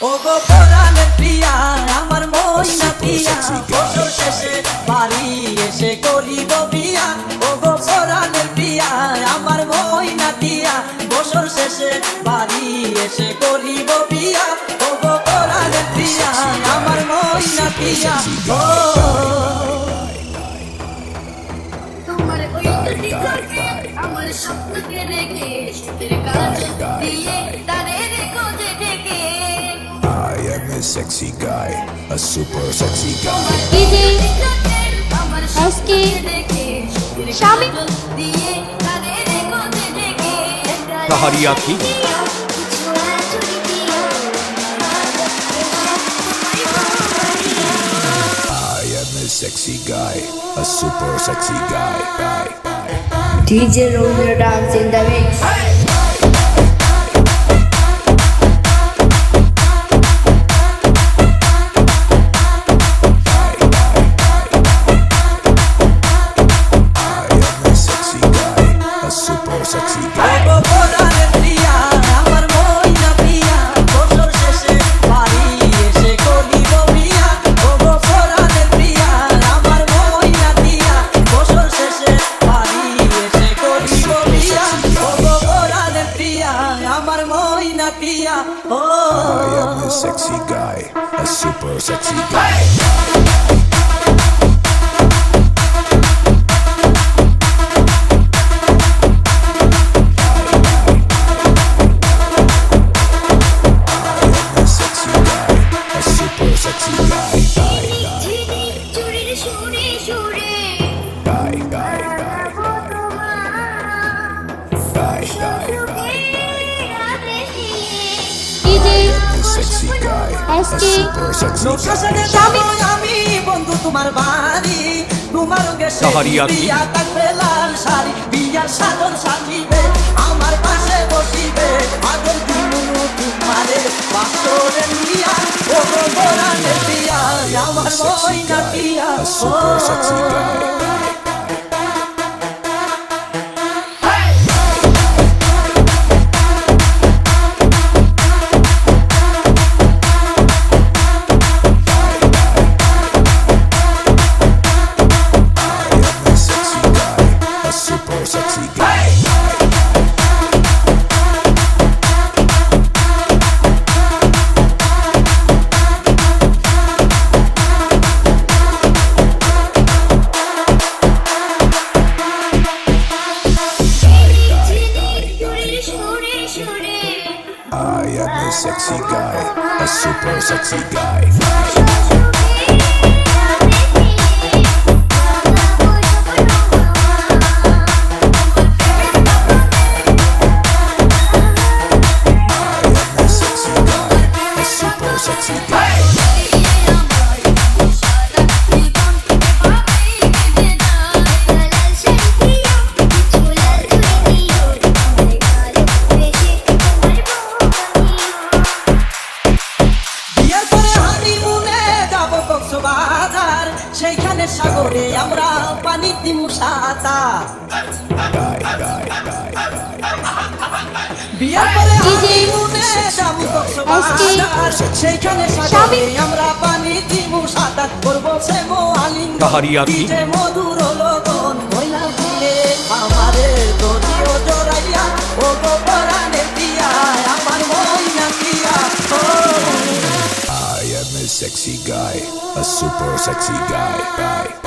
ও গো পরাণের প্রিয়া, আমার মইনা প্রিয়া। বছর শেষে বাড়ি এসে করিব বিয়া ও গো পরাণের প্রিয়া, আমার বিয়া ও গো পরাণের প্রিয়া, আমার মইনা প্রিয়া। ও। আমার স্বপ্নকে রেখে কাজ দিয়ে sexy guy, a super sexy guy. DJ Husky Shami Tahariyaki I am a sexy guy, a super sexy guy. guy, guy. DJ Romeo dance in the mix. Hey! O I am a sexy guy, a super sexy guy. I guy, A sexy guy, SK super sexy লোকেশনে যাব আমি বন্ধু তোমার বাড়ি। তোমার গেছে তাহারি আখি। থাকবে লাল শাড়ি বিয়ার সাধন সাজিবে আমার পাশে বসিবে। আগের দিন তোমারে নিয়া ও আমার মইনা sexy guy, a super sexy guy. সেইখানে সাগরে আমরা পানি দিমু সাঁচা Guy, guy, guy, guy. বিয়ের পরে হানিমুনে যাব কক্সবাজার সেইখানে সাগরে আমরা পানি দিমু সাঁতার করব প্রেম আলিঙ্গন তাহারি আখি। দিতে মধুর দিলে আমারে super sexy guy. guy.